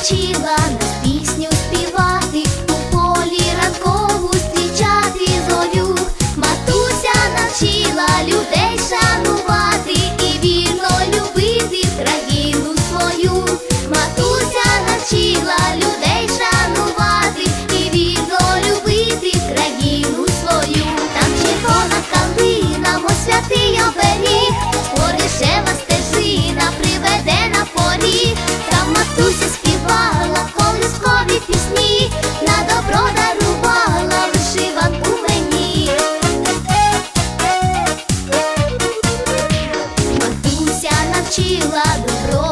хотіла. вчила добро.